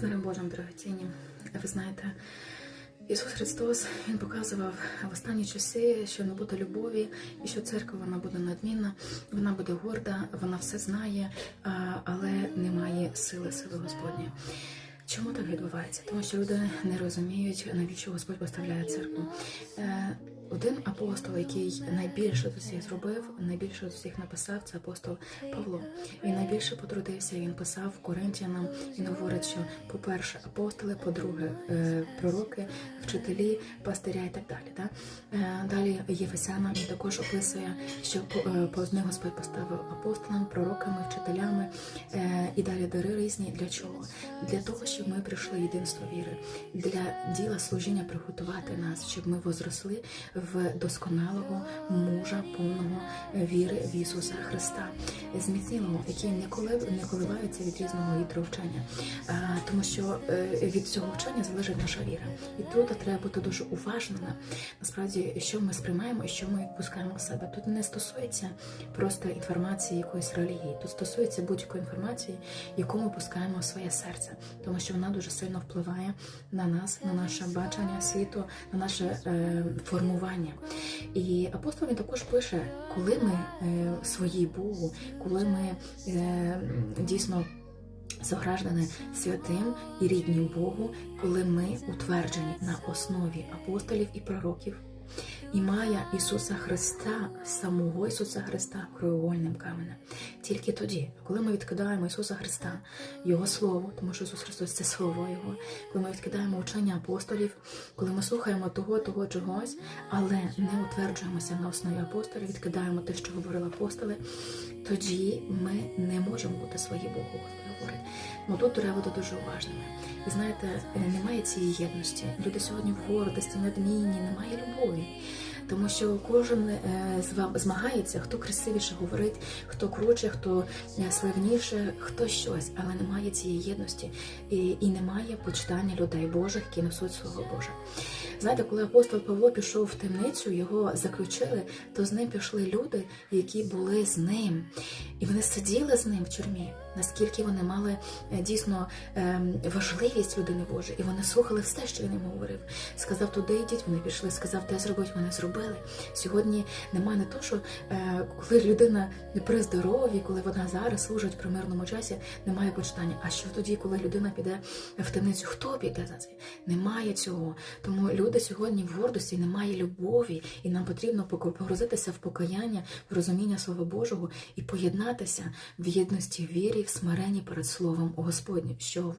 З Божим, дорогоцінні. Ви знаєте, Ісус Христос Він показував в останні часи, що не буде любові, і що церква вона буде надмінна, вона буде горда, вона все знає, але немає сили, сили Господньої. Чому так відбувається? Тому що люди не розуміють, навіщо Господь поставляє церкву. Один апостол, який найбільше до всіх зробив, найбільше до всіх написав, це апостол Павло. Він найбільше потрудився. Він писав Коринтянам. Він говорить, що по-перше, апостоли, по-друге, е, пророки, вчителі, пастиря і так далі. Да? Е, Далі Єфесянам також описує, що е, по Господь поставив апостолам, пророками, вчителями е, і далі дари різні. Для чого? Для того, щоб ми прийшли в єдинство віри, для діла служіння приготувати нас, щоб ми возросли в досконалого мужа, повного віри в Ісуса Христа, зміцнілого, який не коливається від різного вітру вчення, тому що від цього вчення залежить наша віра. І тут треба бути дуже уважними. Насправді, що ми сприймаємо і що ми відпускаємо в себе. Тут не стосується просто інформації якоїсь релігії, тут стосується будь-якої інформації, яку ми пускаємо в своє серце, тому що вона дуже сильно впливає на нас, на наше бачення світу, на наше е, формування. І апостол він також пише, коли ми е, свої Богу, коли ми е, дійсно заграждані святим і ріднім Богу, коли ми утверджені на основі апостолів і пророків. І має Ісуса Христа, самого Ісуса Христа, крововольним каменем. Тільки тоді, коли ми відкидаємо Ісуса Христа, Його Слово, тому що Ісус Христос це Слово Його, коли ми відкидаємо учення апостолів, коли ми слухаємо того, того чогось, але не утверджуємося на основі апостолів, відкидаємо те, що говорили апостоли, тоді ми не можемо бути свої Богу. Ну тут треба бути дуже уважними. І знаєте, е, немає цієї єдності. Люди сьогодні в гордості, надмінні, немає любові. Тому що кожен з вам змагається, хто красивіше говорить, хто круче, хто е, славніше, хто щось, але немає цієї єдності і, і немає почитання людей Божих, які несуть Слово Боже. Знаєте, коли апостол Павло пішов в темницю, його заключили, то з ним пішли люди, які були з ним, і вони сиділи з ним в тюрмі. Наскільки вони мали е, дійсно ем, важливість людини Божої, і вони слухали все, що він їм говорив. Сказав туди йдіть, вони пішли. Сказав, те зробить, вони зробили. Сьогодні немає не то, що е, коли людина при здоров'ї, коли вона зараз служить при мирному часі, немає почитання. А що тоді, коли людина піде в темницю? Хто піде за це? Немає цього. Тому люди сьогодні в гордості немає любові, і нам потрібно погрузитися в покаяння, в розуміння Слова Божого і поєднатися в єдності вірі, в смиренні перед Словом Господнім. Що